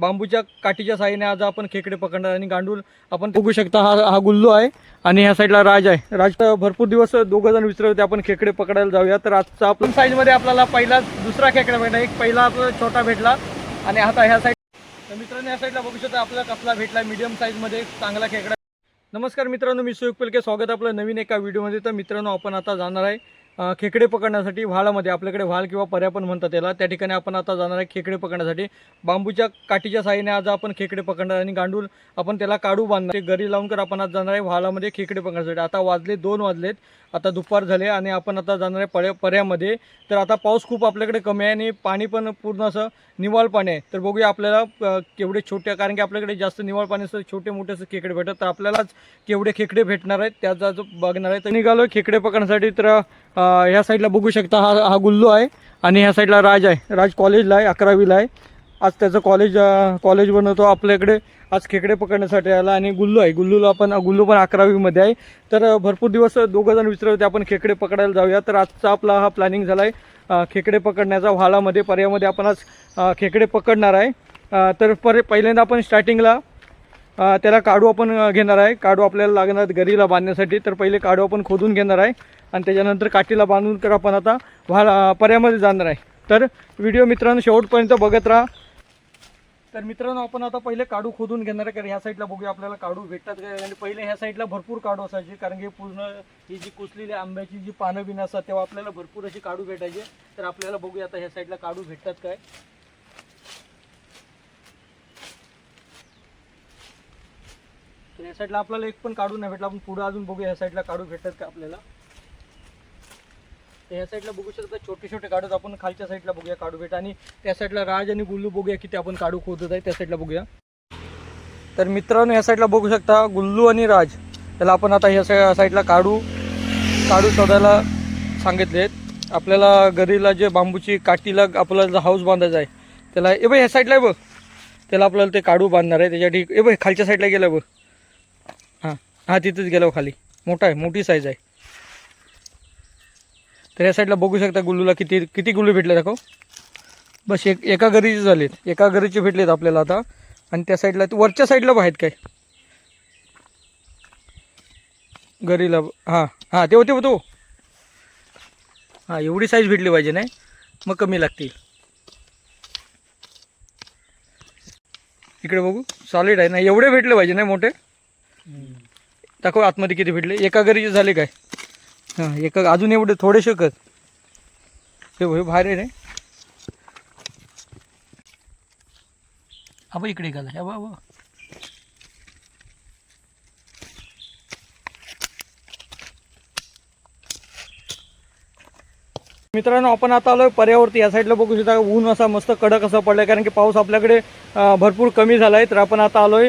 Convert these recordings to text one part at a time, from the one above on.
बांबूच्या काठीच्या साहाय्याने आज आपण खेकडे पकडणार आणि गांडूळ आपण बघू शकता हा हा गुल्लू आहे आणि ह्या साईडला राज आहे. राज तर भरपूर दिवस दोघं जण विसरले होते आपण खेकडे पकडायला जाऊया. तर आजचा आपण साईजमध्ये आपल्याला पहिला दुसरा खेकडा भेटला. एक पहिला आपला छोटा भेटला आणि आता ह्या साईड तर मित्रांनो या साईडला बघू शकता आपल्याला कसला भेटला मीडियम साईजमध्ये चांगला खेकडा. नमस्कार मित्रांनो मी सुयोग पिलके. स्वागत आपलं नवीन एका व्हिडिओमध्ये तर मित्रांनो आपण आता जाणार आहे खेकडे पकडण्यासाठी व्हाळामध्ये आपल्याकडे व्हाळ किंवा पर्या पण म्हणतात त्याला त्या ठिकाणी आपण आता जाणार आहे खेकडे पकडण्यासाठी. बांबूच्या काठीच्या साहाय्याने आज आपण खेकडे पकडणार आणि गांडूळ आपण त्याला काढू बांधणार. ते गरी लावून कर आपण आज जाणार आहे व्हाळामध्ये खेकडे पकडण्यासाठी. आता वाजले दोन वाजलेत. आता दुपार झाले आणि आपण आता जाणार आहे पर्या पर्यामध्ये. तर आता पाऊस खूप आपल्याकडे कमी आहे आणि पाणी पण पूर्ण असं निवाळ पाणी आहे. तर बघूया आपल्याला केवढे छोटे कारण की आपल्याकडे जास्त निवाळ पाणी असं छोटे मोठे असं खेकडे भेटत तर आपल्यालाच केवढे खेकडे भेटणार आहेत त्याचा जो बघणार आहे. तर निघालो खेकडे पकडण्यासाठी. तर ह्या साईडला बघू शकता हा हा गुल्लू आहे आणि ह्या साईडला राज आहे. राज कॉलेजला आहे अकरावीला आहे. आज त्याचं कॉलेज कॉलेज बनवतो आपल्याकडे. आज खेकडे पकडण्यासाठी आला आणि गुल्लू आहे. गुल्लूला आपण गुल्लू पण अकरावीमध्ये आहे. तर भरपूर दिवस दोघं जण विसरले होते आपण खेकडे पकडायला जाऊया. तर आजचा आपला हा प्लॅनिंग झाला आहे खेकडे पकडण्याचा व्हालामध्ये पर्यामध्ये आपण आज खेकडे पकडणार आहे. तर पर पहिल्यांदा आपण स्टार्टिंगला त्याला काढू आपण घेणार आहे. काढू आपल्याला लागणार गरीला बांधण्यासाठी. तर पहिले काढू आपण खोदून घेणार आहे. आणि त्याच्यानंतर काठीला बांधून तर आपण आता व्हा पर्यामध्ये जाणार आहे. तर व्हिडिओ मित्रांनो शेवटपर्यंत बघत राहा. तर मित्रांनो आपण आता पहिले काढू खोदून घेणार आहे कारण ह्या साईडला बघूया आपल्याला काढू भेटतात का? आणि पहिले ह्या साईडला भरपूर काढू असायचे कारण की पूर्ण ही जी कुसलेली आंब्याची जी पानं बिनं असतात तेव्हा आपल्याला भरपूर अशी काढू भेटायचे. तर आपल्याला बघूया आता ह्या साईडला काढू भेटतात काय? तर या साईडला आपल्याला एक पण काढू नाही भेटला आपण पुढे अजून बघूया या साईडला काढू भेटतात का आपल्याला? तर या साईडला बघू शकता छोटे छोटे काढूत आपण खालच्या साईडला बघूया काढू भेट. आणि त्या साईडला राज आणि गुल्लू बघूया किती आपण काढू खोदत आहे त्या साईडला बघूया. तर मित्रांनो या साईडला बघू शकता गुल्लू आणि राज. त्याला आपण आता ह्या साई- साईडला काढू काढू शोधायला आहेत. आपल्याला गरीला जे बांबूची काठीला आपल्याला हाऊस बांधायचा आहे त्याला ए बघ ह्या साईडला आहे बघ. त्याला आपल्याला ते काढू बांधणार आहे त्याच्यासाठी ए बघ खालच्या साईडला गेलं बघ. हां हां तिथेच गेलं खाली. मोठा आहे मोठी साईज आहे. तर या साईडला बघू शकता गुल्लूला किती किती गुल्लू भेटले दाखव. बस एक एका घरीचे झालेत. एका घरीचे भेटलेत आपल्याला आता. आणि त्या साईडला वरच्या साईडला आहेत काय? घरीला हां हां तेव्हा तेव्हा तो हां एवढी साईज भेटली पाहिजे नाही? मग कमी लागतील. इकडे बघू. सॉलिड आहे ना? एवढे भेटले पाहिजे नाही मोठे? दाखव आतमध्ये किती भेटले. एका घरीचे झाले काय? हां एक अजून एवढे थोडेसे कर. हे हे भारी रे. हा इकडे गेला हे बाबा मित्रांनो आपण आता आलोय पर्यावरती. या साईडला बघू शकता ऊन असा मस्त कडक असा पडलाय कारण की पाऊस आपल्याकडे भरपूर कमी झाला आहे तर आपण आता आलोय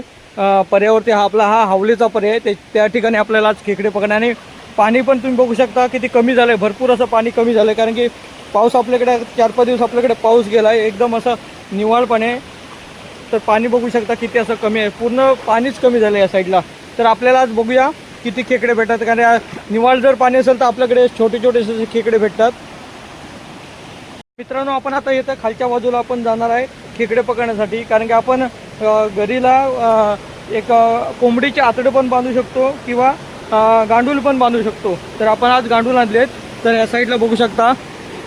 पर्यावरती. हा आपला हा हावलीचा पर्याय ते त्या ठिकाणी आपल्याला आज खेकडे पकडणे आणि पाणी पण तुम्ही बघू शकता किती कमी झालं आहे भरपूर असं पाणी कमी झालंय. कारण की पाऊस आपल्याकडे चार पाच दिवस आपल्याकडे पाऊस गेला आहे एकदम असं निवाळपणे. तर पाणी बघू शकता किती असं कमी आहे. पूर्ण पाणीच कमी झालं या साईडला. तर आपल्याला आज बघूया किती खेकडे भेटतात. कारण निवाळ जर पाणी असेल तर आपल्याकडे छोटे छोटे असे खेकडे भेटतात. मित्रांनो आपण आता येतं खालच्या बाजूला आपण जाणार आहे खेकडे पकडण्यासाठी. कारण की आपण घरीला एक कोंबडीचे आतडे पण बांधू शकतो किंवा गांडूल पण बांधू शकतो. तर आपण आज गांडूल आणलेत तर या साईडला बघू शकता.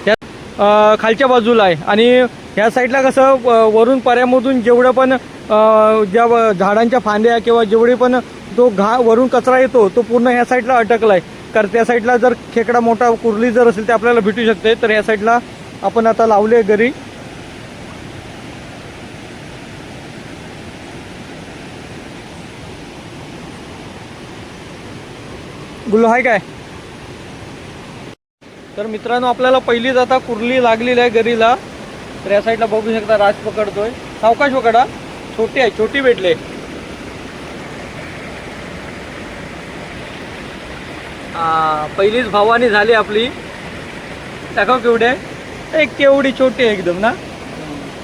या खालच्या बाजूला आहे. आणि ह्या साईडला कसं वरून पर्यामधून जेवढं पण ज्या व- झाडांच्या फांद्या किंवा जेवढे पण तो घा वरून कचरा येतो तो पूर्ण ह्या साईडला अटकला आहे कारण त्या साईडला जर खेकडा मोठा कुर्ली जर असेल ते आपल्याला भेटू शकते. तर या साईडला आपण आता लावले घरी. गुल्लू आहे काय? तर मित्रांनो आपल्याला पहिलीच आता कुर्ली लागलेली आहे घरीला तर या साईडला बघू शकता राज पकडतोय. सावकाश पकडा. छोटी आहे छोटी भेटले. पहिलीच भावानी झाली आपली. दाखव केवढे आहे. एक केवढी छोटी आहे एकदम ना?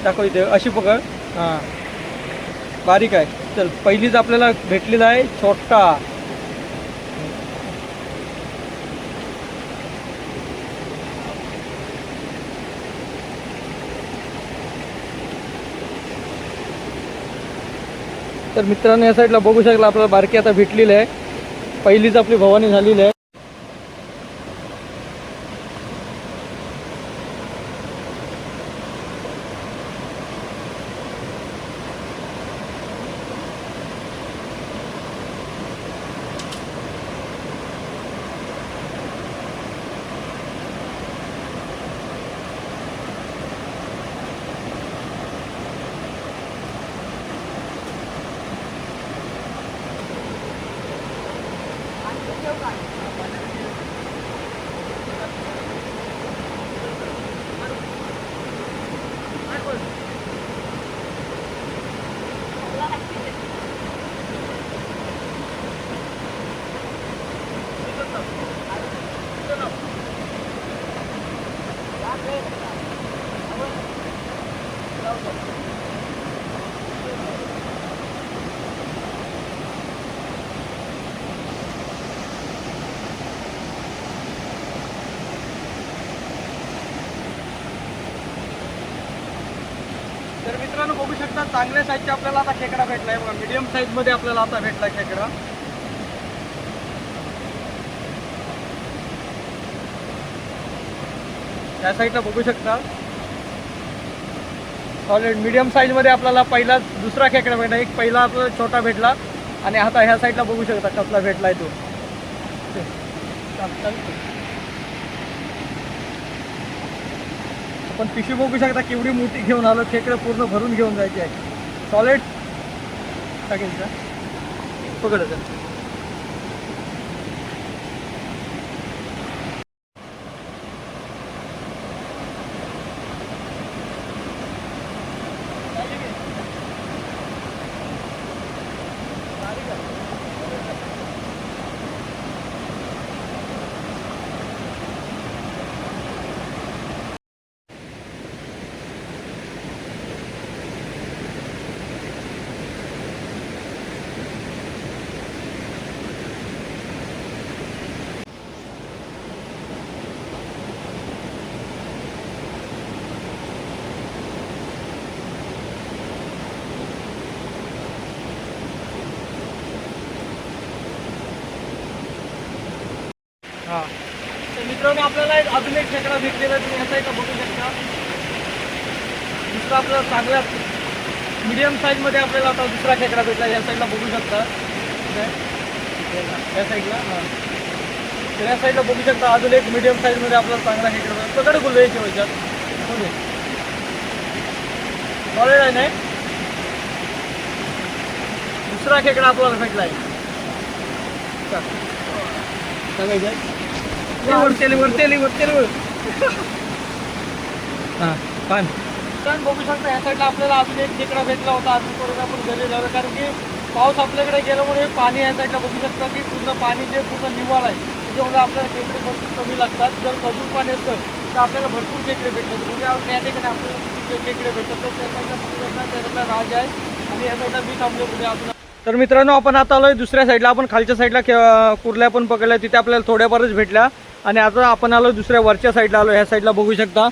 दाखव इथे अशी पकड. हां. बारीक आहे. चल पहिलीच आपल्याला भेटलेला आहे छोटा. तर मित्रांनो या साईडला बघू शकला आपल्याला बारकी आता भेटलेली आहे. पहिलीच आपली भवानी झालेली आहे तर मित्रांनो बघू शकता चांगल्या साईजचा आपल्याला आता खेकडा भेटलाय बघा. मीडियम साईजमध्ये आपल्याला आता भेटला खेकडा. त्या साईडला बघू शकता. सॉलिड मीडियम साईजमध्ये आपल्याला पहिला दुसरा खेकडा भेटला. एक पहिला आपला छोटा भेटला. आणि आता ह्या साईडला बघू शकता कसला भेटलाय तो. आपण पिशवी बघू शकता केवढी मोठी घेऊन आलो खेकडे पूर्ण भरून घेऊन जायचे. आहे सॉलिड टाकेल का? पकड आता. हां. तर मित्रांनो आपल्याला एक अजून एक खेकडा भेटलेला आहे तुम्ही ह्या साईडला बघू शकता. दुसरा आपल्याला चांगला मीडियम साईजमध्ये आपल्याला आता दुसरा खेकडा भेटला या साईडला बघू शकता. या साईडला हां. तर या साईडला बघू शकता अजून एक मीडियम साईजमध्ये आपल्याला चांगला खेकडा भेटला. सगळे बोललो याच्या व्हायच्यात सॉलिड आहे नाही? दुसरा खेकडा आपल्याला भेटला आहे. सांगायचं वरतेली वरतेली वरतेली हां पान. पण बघू शकता ह्या साईडला आपल्याला अजून एक खेकडा भेटला होता. अजून परत आपण घरी लावलं कारण की पाऊस आपल्याकडे गेल्यामुळे पाणी ह्या साईडला बघू शकता की पूर्ण पाणी जे पूर्ण निवाळ आहे त्याच्यामुळे आपल्याला खेकडे भरपूर कमी लागतात. जर भरपूर पाणी असतं तर आपल्याला भरपूर खेकडे भेटतात. म्हणजे आपण त्या ठिकाणी आपल्याला खेकडे भेटतात तर त्या साईडला बघू शकता त्या साईडला राज आहे. आणि या साईडला मी थांबलो पुढे अजून. तर मित्रांनो आपण आता आलोय दुसऱ्या साईडला आपण खालच्या साईडला कुर्ल्या पण पकडल्या. तिथे आपल्याला थोड्याफारच भेटल्या. आणि आता आपण आलो दुसऱ्या वरच्या साईडला आलो ह्या साईडला बघू शकता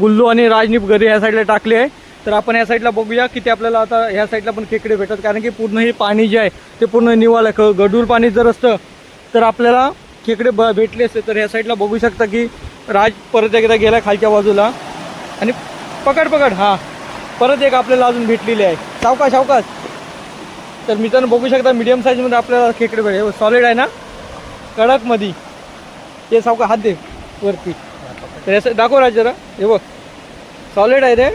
गुल्लू आणि राजनीप घरी ह्या साईडला टाकले आहे. तर आपण ह्या साईडला बघूया किती आपल्याला आता ह्या साईडला पण खेकडे भेटतात. कारण की पूर्ण हे पाणी जे आहे ते पूर्ण निवाल आहे. क- गढूळ पाणी जर असतं तर आपल्याला खेकडे ब भेटले असते. तर ह्या साईडला बघू शकता की राज परत एकदा गेला खालच्या बाजूला. आणि पकड पकड. हां. परत एक आपल्याला अजून भेटलेली आहे. सावकाश सावकाश तर मित्रांनो बघू शकता मीडियम साईजमध्ये आपल्याला खेकडे भेटेल सॉलिड आहे ना? कडकमध्ये हे सावका हात दे वरती. तर या दाखव राज जरा हे बघ. सॉलिड आहे रे.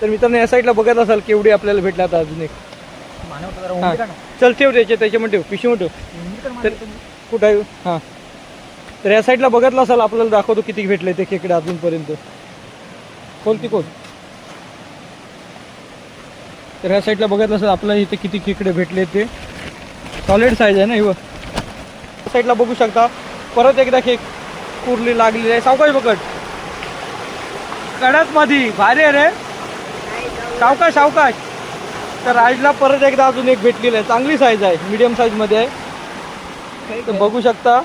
तर मित्रांनो या साईडला बघत असाल केवढी आपल्याला भेटला आता अजून एक. हां. चल ठेव त्याच्या त्याच्यामध्ये ठेव पिशवी ठेव. तर कुठं आहे? हां. तर या साईडला बघितलं असाल आपल्याला दाखवतो किती भेटले ते खेकडे अजूनपर्यंत. कोणती कोण? तर ह्या साईडला बघितलं असेल आपल्याला इथे किती खेकडे भेटले ते. सॉलिड साईज आहे ना हे साईडला बघू शकता. परत एकदा खेक कुरली लागलेली आहे. सावकाश बकट कडकमध्ये भारी आहे रे. सावकाश सावकाश. तर राजला परत एकदा अजून एक भेटलेलं आहे. चांगली साईज आहे. मीडियम साईजमध्ये आहे. तर बघू शकता.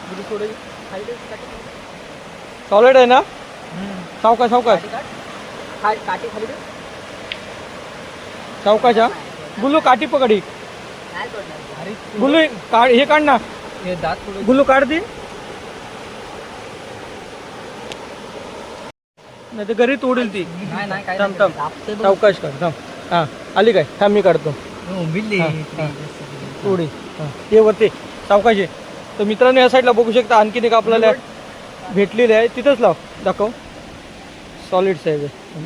सॉलिड आहे ना? सावकाश सावकाश. हा गुल्लू काठी पकडी. गुल्लू काढ हे काढ ना. हे दात गुल्लू काढ दे नाही तर घरी तोडील ती. थांब थांब. सावकाश काढ थांब. हां आली काय? थांब मी काढतो. हा, हां ते वरते. आहे तर मित्रांनो या साईडला बघू शकता आणखीन एक आपल्याला भेटलेली आहे. तिथंच लाव. दाखव. सॉलिड साईज आहे.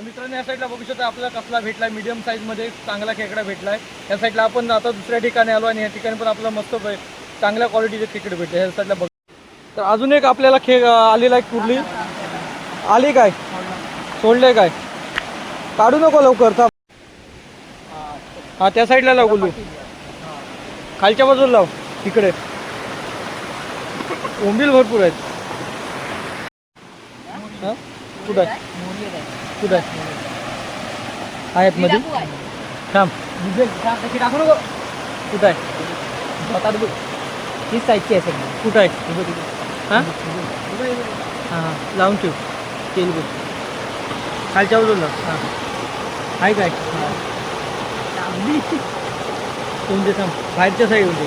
तर मित्रांनो या साईडला बघू शकता आपल्याला कसला भेटला आहे मीडियम साईजमध्ये चांगला खेकडा भेटला आहे या साईडला आपण आता दुसऱ्या ठिकाणी आलो आणि या ठिकाणी पण आपल्याला मस्त चांगल्या क्वालिटीचे खेकडे भेटले. या साईडला बघ. तर अजून एक आपल्याला खे आलेला आहे कुर्ली. आली काय? सोडले काय? काढू नको लवकर था हा त्या साईडला लाव गुल्लू खालच्या बाजूला लाव तिकडे ओंबील भरपूर आहेत. कुठं आहे? कुठं आहे? आहेत मध्ये. थांब. टाकू नको. कुठं आहे? तीच साईजची आहे सगळी. कुठं आहे? हां? हां हां. लावून ठेव. तेल बघ. खालच्या बाजूला हां. आहे काय? तुमचे थांब. बाहेरच्या साईड होते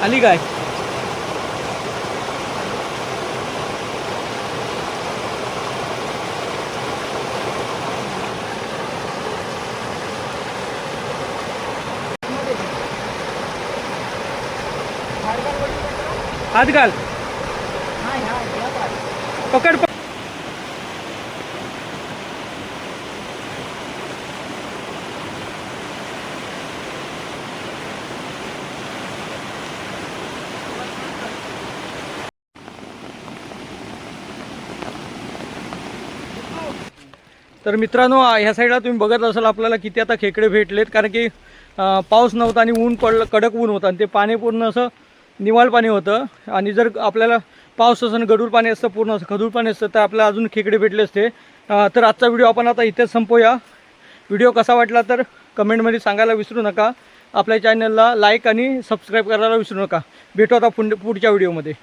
आली काय? हात घाल पकड. तर मित्रांनो ह्या साईडला तुम्ही बघत असाल आपल्याला किती आता खेकडे भेटलेत कारण की पाऊस नव्हता आणि ऊन पडलं कडक ऊन होतं आणि ते पाणी पूर्ण असं निवाळ पाणी होतं. आणि जर आपल्याला पाऊस असं गडूर गडूळ पाणी असतं पूर्ण असं खदूर पाणी असतं तर आपल्याला अजून खेकडे भेटले असते. तर आजचा व्हिडिओ आपण आता इथेच संपवूया व्हिडिओ कसा वाटला तर कमेंटमध्ये सांगायला विसरू नका. आपल्या चॅनलला लाईक आणि सबस्क्राईब करायला विसरू नका. भेटू आता पुढच्या व्हिडिओमध्ये.